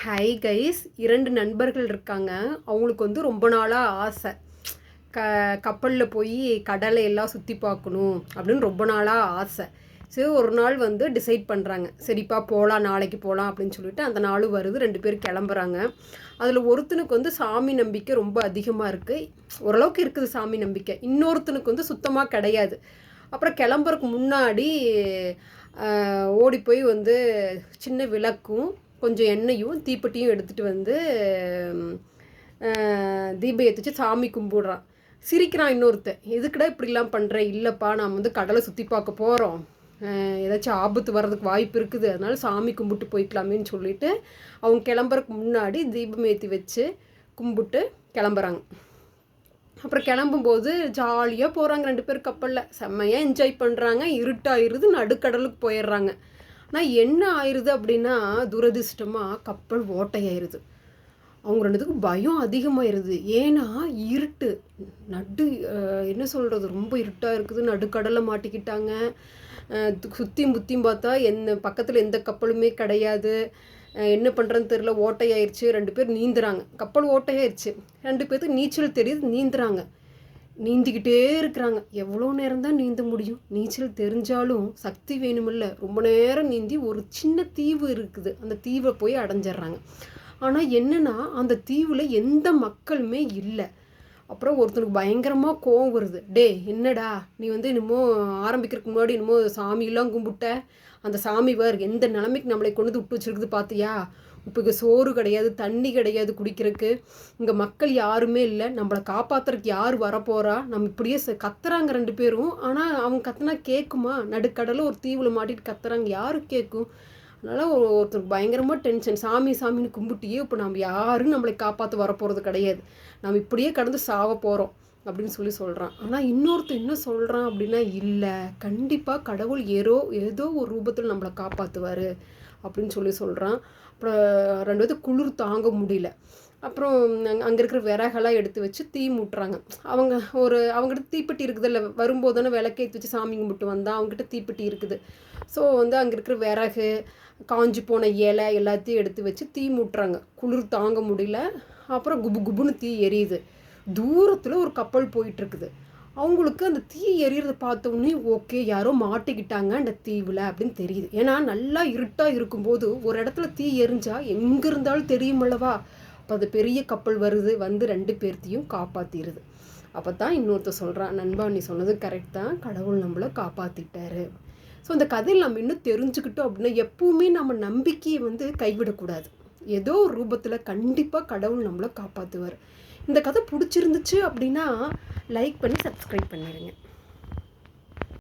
Hi guys இரண்டு நண்பர்கள் இருக்காங்க. அவங்களுக்கு வந்து ரொம்ப நாளாக ஆசை. க கப்பலில் போய் கடலை எல்லாம் சுற்றி பார்க்கணும் அப்படின்னு ரொம்ப நாளாக ஆசை. சரி ஒரு நாள் வந்து டிசைட் பண்ணுறாங்க சரிப்பா போகலாம் நாளைக்கு போகலாம் அப்படின்னு சொல்லிட்டு அந்த நாளும் வருது. ரெண்டு பேர் கிளம்புறாங்க. அதில் ஒருத்தனுக்கு வந்து சாமி நம்பிக்கை ரொம்ப அதிகமாக இருக்குது ஓரளவுக்கு இருக்குது சாமி நம்பிக்கை. இன்னொருத்தனுக்கு வந்து சுத்தமாக கிடையாது. அப்புறம் கிளம்புறதுக்கு முன்னாடி ஓடி போய் வந்து சின்ன விளக்கும் கொஞ்சம் எண்ணெயும் தீப்பெட்டியும் எடுத்துகிட்டு வந்து தீபம் ஏற்றிச்சு சாமி கும்பிடுறான். சிரிக்கிறான் இன்னொருத்தன். எதுக்குடா இப்படிலாம் பண்ணுறேன் இல்லைப்பா நாம் வந்து கடலை சுற்றி பார்க்க போகிறோம் ஏதாச்சும் ஆபத்து வர்றதுக்கு வாய்ப்பு இருக்குது. அதனால சாமி கும்பிட்டு போய்க்கலாமேன்னு சொல்லிட்டு அவங்க கிளம்புறதுக்கு முன்னாடி தீபம் ஏற்றி வச்சு கும்பிட்டு கிளம்புறாங்க. அப்புறம் கிளம்பும்போது ஜாலியாக போகிறாங்க ரெண்டு பேர் கப்பலில். செம்மையாக என்ஜாய் பண்ணுறாங்க இருட்டாயிருது நடுக்கடலுக்கு போயிடுறாங்க. ஆனால் என்ன ஆயிடுது அப்படின்னா துரதிர்ஷ்டமாக கப்பல் ஓட்டையாயிருது. அவங்க ரெண்டுத்துக்கும் பயம் அதிகமாயிருது. ஏன்னா இருட்டு. நடு என்ன சொல்கிறது ரொம்ப இருட்டாக இருக்குது. நடுக்கடலில் மாட்டிக்கிட்டாங்க. சுற்றியும் புத்தியும் பார்த்தா என்ன பக்கத்தில் எந்த கப்பலுமே கிடையாது. என்ன பண்ணுறதுன்னு தெரில ஓட்டையாயிருச்சு. ரெண்டு பேர் நீந்துறாங்க. கப்பல் ஓட்டையாயிருச்சு. ரெண்டு பேர்த்துக்கு நீச்சல் தெரியுது. நீந்துறாங்க. நீந்திக்கிட்டே இருக்கிறாங்க. எவ்வளோ நேரம் தான் நீந்த முடியும்? நீச்சல் தெரிஞ்சாலும் சக்தி வேணுமில்ல. ரொம்ப நேரம் நீந்தி ஒரு சின்ன தீவு இருக்குது. அந்த தீவை போய் அடைஞ்சிட்றாங்க. ஆனால் என்னென்னா அந்த தீவில் எந்த மக்களுமே இல்லை. அப்புறம் ஒருத்தனுக்கு பயங்கரமாக கோவம் வருது. டே என்னடா? நீ வந்து என்னமோ ஆரம்பிக்கிறதுக்கு முன்னாடி என்னமோ சாமியெல்லாம் கும்பிட்ட? அந்த சாமி வர் எந்த நிலைமைக்கு நம்மளை கொண்டு வந்து விட்டு வச்சுருக்குது பார்த்தியா இப்போ இங்கே சோறு கிடையாது தண்ணி கிடையாது குடிக்கிறதுக்கு. இங்கே மக்கள் யாருமே இல்லை. நம்மளை காப்பாற்றுறதுக்கு யார் வரப்போகிறா நம்ம இப்படியே கத்துறாங்க ரெண்டு பேரும். ஆனால் அவங்க கத்துனா கேட்குமா நடுக்கடலில் ஒரு தீவில் மாட்டிட்டு கத்துறாங்க. யாரும் கேட்கும் அதனால் ஒருத்தருக்கு பயங்கரமாக டென்ஷன். சாமி சாமின்னு கும்பிட்டியே இப்போ நம்ம யாரும் நம்மளை காப்பாற்ற வரப்போகிறது கிடையாது. நம்ம இப்படியே கடந்து சாவ போகிறோம் அப்படின்னு சொல்லி சொல்கிறான் ஆனால் இன்னொருத்தர் என்ன சொல்கிறான் அப்படின்னா இல்லை. கண்டிப்பாக கடவுள் ஏதோ ஏதோ ஒரு ரூபத்தில் நம்மளை காப்பாற்றுவார் அப்படின்னு சொல்லி சொல்கிறான் அப்புறம் ரெண்டு குளிர் தாங்க முடியல. அப்புறம் அங்கே இருக்கிற விறகெல்லாம் எடுத்து வச்சு தீ மூட்டுறாங்க. அவங்க ஒரு அவங்ககிட்ட தீப்பெட்டி இருக்குது இல்லை வரும்போது தானே விளக்கேற்றி வச்சு சாமி கும்பிட்டு வந்தால் அவங்ககிட்ட தீப்பெட்டி இருக்குது. ஸோ வந்து அங்கே இருக்கிற விறகு காஞ்சி போன இலை எல்லாத்தையும் எடுத்து வச்சு தீ மூட்டுறாங்க. குளிர் தாங்க முடியல. அப்புறம் குபு குபுன்னு தீ எரியுது. தூரத்தில் ஒரு கப்பல் போயிட்டுருக்குது அவங்களுக்கு அந்த தீ எரியறத பார்த்தோன்னே ஓகே யாரோ மாட்டிக்கிட்டாங்க அந்த தீவில் அப்படின்னு தெரியுது. ஏன்னா நல்லா இருட்டாக இருக்கும்போது ஒரு இடத்துல தீ எரிஞ்சால் எங்கே இருந்தாலும் தெரியுமல்லவா அப்போ அது பெரிய கப்பல் வருது வந்து ரெண்டு பேர்த்தையும் காப்பாற்றிடுது அப்போ தான் இன்னொருத்தர் சொல்கிறான் நண்பா நீ சொன்னது கரெக்ட் தான். கடவுள் நம்மளை காப்பாற்றிட்டாரு ஸோ இந்த கதையில் நம்ம இன்னும் தெரிஞ்சுக்கிட்டோம் அப்படின்னா எப்பவுமே நம்ம நம்பிக்கையை வந்து கைவிடக்கூடாது. ஏதோ ஒரு ரூபத்தில் கண்டிப்பாக கடவுள் நம்மளை காப்பாற்றுவார் இந்த கதை பிடிச்சிருந்துச்சு அப்படின்னா லைக் பண்ணி சப்ஸ்கிரைப் பண்ணிடுங்க